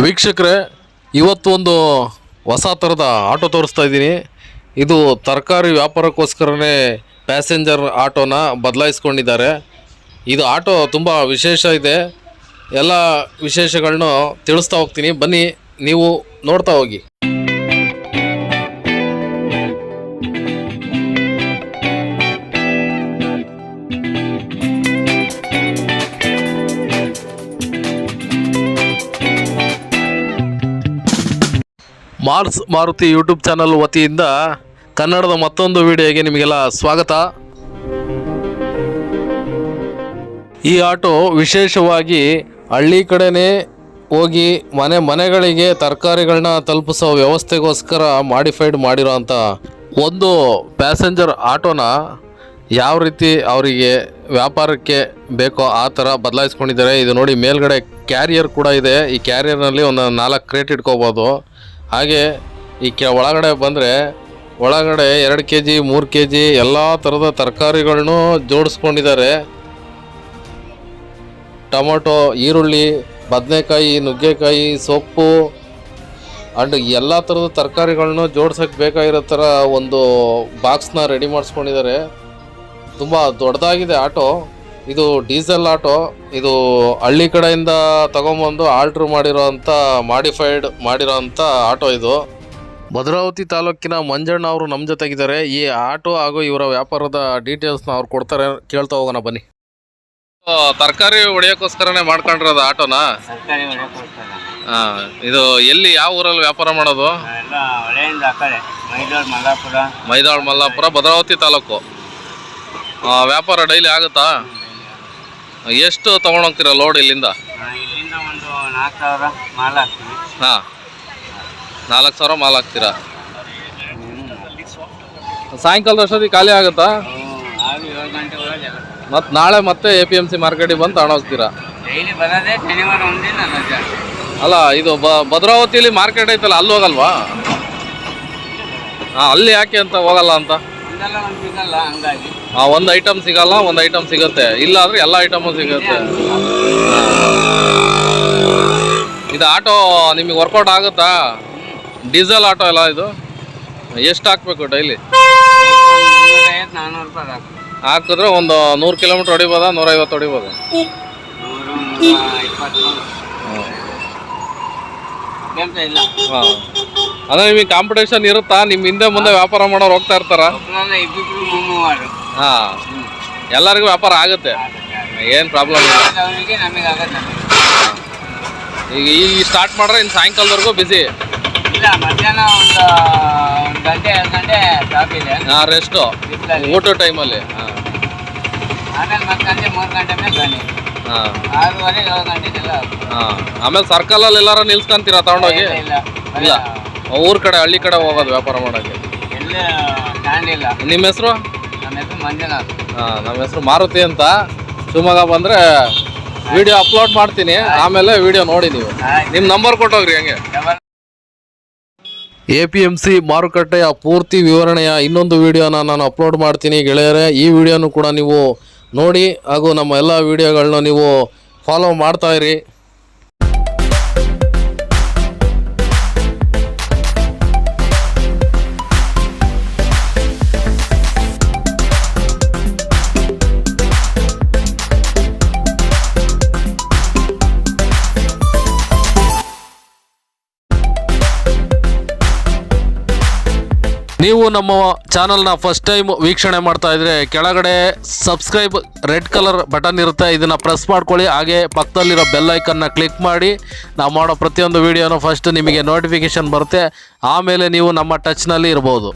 ವೀಕ್ಷಕರೇ ಇವತ್ತು ಒಂದು ಹೊಸ ಥರದ ಆಟೋ ತೋರಿಸ್ತಾ ಇದ್ದೀನಿ. ಇದು ತರಕಾರಿ ವ್ಯಾಪಾರಕ್ಕೋಸ್ಕರನೇ ಪ್ಯಾಸೆಂಜರ್ ಆಟೋನ ಬದಲಾಯಿಸ್ಕೊಂಡಿದ್ದಾರೆ. ಇದು ಆಟೋ ತುಂಬ ವಿಶೇಷ ಇದೆ. ಎಲ್ಲ ವಿಶೇಷಗಳನ್ನೂ ತಿಳಿಸ್ತಾ ಹೋಗ್ತೀನಿ. ಬನ್ನಿ, ನೀವು ನೋಡ್ತಾ ಹೋಗಿ. ಮಾರ್ಸ್ ಮಾರುತಿ ಯೂಟ್ಯೂಬ್ ಚಾನಲ್ ವತಿಯಿಂದ ಕನ್ನಡದ ಮತ್ತೊಂದು ವಿಡಿಯೋಗೆ ನಿಮಗೆಲ್ಲ ಸ್ವಾಗತ. ಈ ಆಟೋ ವಿಶೇಷವಾಗಿ ಹಳ್ಳಿ ಕಡೆನೇ ಹೋಗಿ ಮನೆ ಮನೆಗಳಿಗೆ ತರಕಾರಿಗಳನ್ನ ತಲುಪಿಸೋ ವ್ಯವಸ್ಥೆಗೋಸ್ಕರ ಮಾಡಿಫೈಡ್ ಮಾಡಿರೋಂಥ ಒಂದು ಪ್ಯಾಸೆಂಜರ್ ಆಟೋನ ಯಾವ ರೀತಿ ಅವರಿಗೆ ವ್ಯಾಪಾರಕ್ಕೆ ಬೇಕೋ ಆ ಥರ ಬದಲಾಯಿಸ್ಕೊಂಡಿದ್ದಾರೆ. ಇದು ನೋಡಿ ಮೇಲ್ಗಡೆ ಕ್ಯಾರಿಯರ್ ಕೂಡ ಇದೆ. ಈ ಕ್ಯಾರಿಯರ್ನಲ್ಲಿ ಒಂದು ನಾಲ್ಕು ಕ್ರೇಟ್ ಇಟ್ಕೋಬೋದು. ಹಾಗೆ ಈ ಕೆ ಒಳಗಡೆ ಬಂದರೆ ಒಳಗಡೆ ಎರಡು ಕೆ ಜಿ, ಮೂರು ಕೆ ಜಿ ಎಲ್ಲ ಥರದ ತರಕಾರಿಗಳನ್ನು ಜೋಡಿಸ್ಕೊಂಡಿದ್ದಾರೆ. ಟೊಮೊಟೊ, ಈರುಳ್ಳಿ, ಬದನೆಕಾಯಿ, ನುಗ್ಗೆಕಾಯಿ, ಸೊಪ್ಪು ಅಂಡ್ ಎಲ್ಲ ಥರದ ತರಕಾರಿಗಳನ್ನು ಜೋಡ್ಸೋಕ್ಕೆ ಬೇಕಾಗಿರೋ ಥರ ಒಂದು ಬಾಕ್ಸ್ನ ರೆಡಿ ಮಾಡಿಸ್ಕೊಂಡಿದ್ದಾರೆ. ತುಂಬ ದೊಡ್ಡದಾಗಿದೆ ಆಟೋ. ಇದು ಡೀಸೆಲ್ ಆಟೋ ಇದು ಹಳ್ಳಿ ಕಡೆಯಿಂದ ತಗೊಂಬಂದು ಆಲ್ಟ್ರ್ ಮಾಡಿರೋ ಅಂಥ ಮಾಡಿಫೈಡ್ ಮಾಡಿರೋ ಅಂಥ ಆಟೋ ಇದು. ಭದ್ರಾವತಿ ತಾಲೂಕಿನ ಮಂಜಣ್ಣ ಅವರು ನಮ್ಮ ಜೊತೆಗಿದ್ದಾರೆ. ಈ ಆಟೋ ಹಾಗೂ ಇವರ ವ್ಯಾಪಾರದ ಡೀಟೇಲ್ಸ್ನ ಅವ್ರು ಕೊಡ್ತಾರೆ. ಕೇಳ್ತಾ ಹೋಗೋಣ ಬನ್ನಿ. ತರಕಾರಿ ಹೊಡೆಯೋಕ್ಕೋಸ್ಕರನೇ ಮಾಡ್ಕೊಂಡಿರೋದು ಆಟೋನಾ? ಹಾಂ ಇದು ಎಲ್ಲಿ ಯಾವ ಊರಲ್ಲಿ ವ್ಯಾಪಾರ ಮಾಡೋದು? ಮೈದಾಳ ಮಲ್ಲಾಪುರ. ಭದ್ರಾವತಿ ತಾಲೂಕು. ವ್ಯಾಪಾರ ಡೈಲಿ ಆಗುತ್ತಾ? ಎಷ್ಟು ತೊಗೊಂಡೋಗ್ತೀರಾ ಲೋಡ್ ಇಲ್ಲಿಂದ? ಆ, ಇಲ್ಲಿಂದ ಒಂದು ನಾಲ್ಕು ಸಾವಿರ ಮಾಲ್ ಹಾಕ್ತೀವಿ. ಹಾಂ. ನಾಲ್ಕು ಸಾವಿರ ಮಾಲ್ ಹಾಕ್ತೀರಾ? ಸಾಯಂಕಾಲದ ಅಷ್ಟೊತ್ತಿಗೆ ಖಾಲಿ ಆಗುತ್ತಾ? ಮತ್ತೆ ಏಳು ಗಂಟೆ ಒಳಗೆ ಎಲ್ಲ ಮತ್ತು ನಾಳೆ ಮತ್ತೆ ಎ ಪಿ ಎಂ ಸಿ ಮಾರ್ಕೆಟಿಗೆ ಬಂದು ತಗೊಂಡೋಗ್ತೀರಾ? ಡೈಲಿ ಬರೋದೇ ಶನಿವಾರ ಒಂದಿನ ರಜೆ ಅಲ್ಲ ಇದು ಬ ಭದ್ರಾವತಿಲಿ ಮಾರ್ಕೆಟ್ ಐತಲ್ಲ ಅಲ್ಲಿ ಹೋಗಲ್ವಾ? ಹಾಂ ಅಲ್ಲಿ ಯಾಕೆ ಅಂತ ಹೋಗಲ್ಲ ಅಂತ? ಒಂದು ಹಾಂ ಐಟಮ್ ಸಿಗಲ್ಲ ಒಂದು ಐಟಮ್ ಸಿಗುತ್ತೆ. ಇಲ್ಲ ಅಂದ್ರೆ ಎಲ್ಲ ಐಟಮು ಸಿಗುತ್ತೆ. ಇದು ಆಟೋ ನಿಮಗೆ ವರ್ಕೌಟ್ ಆಗುತ್ತಾ? ಡೀಸೆಲ್ ಆಟೋ ಎಲ್ಲ ಇದು? ಎಷ್ಟು ಹಾಕ್ಬೇಕು ಡೈಲಿ ಹಾಕಿದ್ರೆ ಒಂದು ನೂರು ಕಿಲೋಮೀಟ್ರ್ ಹೊಡಿಬೋದಾ? ನೂರೈವತ್ತು ಹೊಡಿಬೋದಾ? ಹಾಂ. ಅಂದ್ರೆ ನಿಮಗೆ ಕಾಂಪಿಟೇಷನ್ ಇರುತ್ತಾ? ನಿಮ್ಮ ಹಿಂದೆ ಮುಂದೆ ವ್ಯಾಪಾರ ಮಾಡೋರು ಹೋಗ್ತಾ ಇರ್ತಾರ? ಹಾಂ. ಎಲ್ಲರಿಗೂ ವ್ಯಾಪಾರ ಆಗುತ್ತೆ. ಏನು ಪ್ರಾಬ್ಲಮ್ ಇಲ್ಲ. ಈಗ ಈಗ ಸ್ಟಾರ್ಟ್ ಮಾಡ್ರೆ ಇನ್ನು ಸಾಯಂಕಾಲದವರೆಗೂ ಬಿಸಿ ಹಾಂ ರೆಸ್ಟು ಊಟ ಟೈಮಲ್ಲಿ ಹಾಂ. ಆಮೇಲೆ ಸರ್ಕಲಲ್ಲಿ ಎಲ್ಲಾರ ನಿಲ್ಸ್ಕೊಂತೀರಾ ತಗೊಂಡೋಗಿ? ಇಲ್ಲ. ಊರ್ ಕಡೆ ಹಳ್ಳಿ ಕಡೆ ಹೋಗೋದು ವ್ಯಾಪಾರ ಮಾಡೋಕ್ಕೆ? ಎಲ್ಲ ನಿಮ್ಮ ಹೆಸರು? ನಮ್ಮ ಹೆಸರು ಮಂಜುನಾಥ್. ಹಾಂ ನಮ್ಮ ಹೆಸರು ಮಾರುತಿ ಅಂತ. ಶಿವಮೊಗ್ಗ ಬಂದರೆ ವಿಡಿಯೋ ಅಪ್ಲೋಡ್ ಮಾಡ್ತೀನಿ. ಆಮೇಲೆ ವಿಡಿಯೋ ನೋಡಿ ನೀವು. ನಿಮ್ಮ ನಂಬರ್ ಕೊಟ್ಟೋಗ್ರಿ ಹಂಗೆ. ಎ ಪಿ ಎಂ ಸಿ ಮಾರುಕಟ್ಟೆಯ ಪೂರ್ತಿ ವಿವರಣೆಯ ಇನ್ನೊಂದು ವಿಡಿಯೋನ ನಾನು ಅಪ್ಲೋಡ್ ಮಾಡ್ತೀನಿ. ಗೆಳೆಯರೇ ಈ ವಿಡಿಯೋನು ಕೂಡ ನೀವು ನೋಡಿ ಹಾಗೂ ನಮ್ಮ ಎಲ್ಲ ವಿಡಿಯೋಗಳನ್ನ ನೀವು ಫಾಲೋ ಮಾಡ್ತಾ ನೀವು ನಮ್ಮ ಚಾನಲ್ನ ಫಸ್ಟ್ ಟೈಮ್ ವೀಕ್ಷಣೆ ಮಾಡ್ತಾ ಇದ್ರೆ, ಕೆಳಗಡೆ ಸಬ್ಸ್ಕ್ರೈಬ್ ರೆಡ್ ಕಲರ್ ಬಟನ್ ಇರುತ್ತೆ. ಇದನ್ನು ಪ್ರೆಸ್ ಮಾಡ್ಕೊಳ್ಳಿ. ಹಾಗೆ ಪಕ್ಕದಲ್ಲಿರೋ ಬೆಲ್ ಐಕನ್ನ ಕ್ಲಿಕ್ ಮಾಡಿ. ನಾವು ಮಾಡೋ ಪ್ರತಿಯೊಂದು ವೀಡಿಯೋನೂ ಫಸ್ಟ್ ನಿಮಗೆ ನೋಟಿಫಿಕೇಷನ್ ಬರುತ್ತೆ. ಆಮೇಲೆ ನೀವು ನಮ್ಮ ಟಚ್ನಲ್ಲಿ ಇರ್ಬೋದು.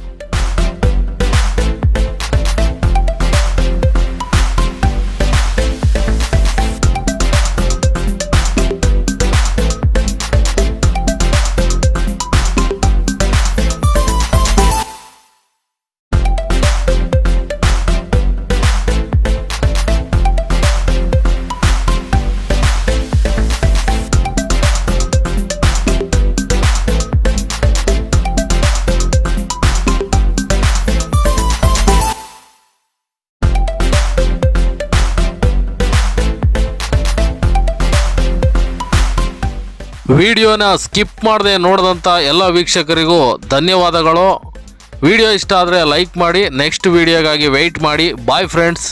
ವಿಡಿಯೋನ ಸ್ಕಿಪ್ ಮಾಡದೆ ನೋಡಿದಂಥ ಎಲ್ಲ ವೀಕ್ಷಕರಿಗೂ ಧನ್ಯವಾದಗಳು. ವಿಡಿಯೋ ಇಷ್ಟ ಆದರೆ ಲೈಕ್ ಮಾಡಿ, ನೆಕ್ಸ್ಟ್ ವಿಡಿಯೋಗಾಗಿ ವೆಯ್ಟ್ ಮಾಡಿ. Bye friends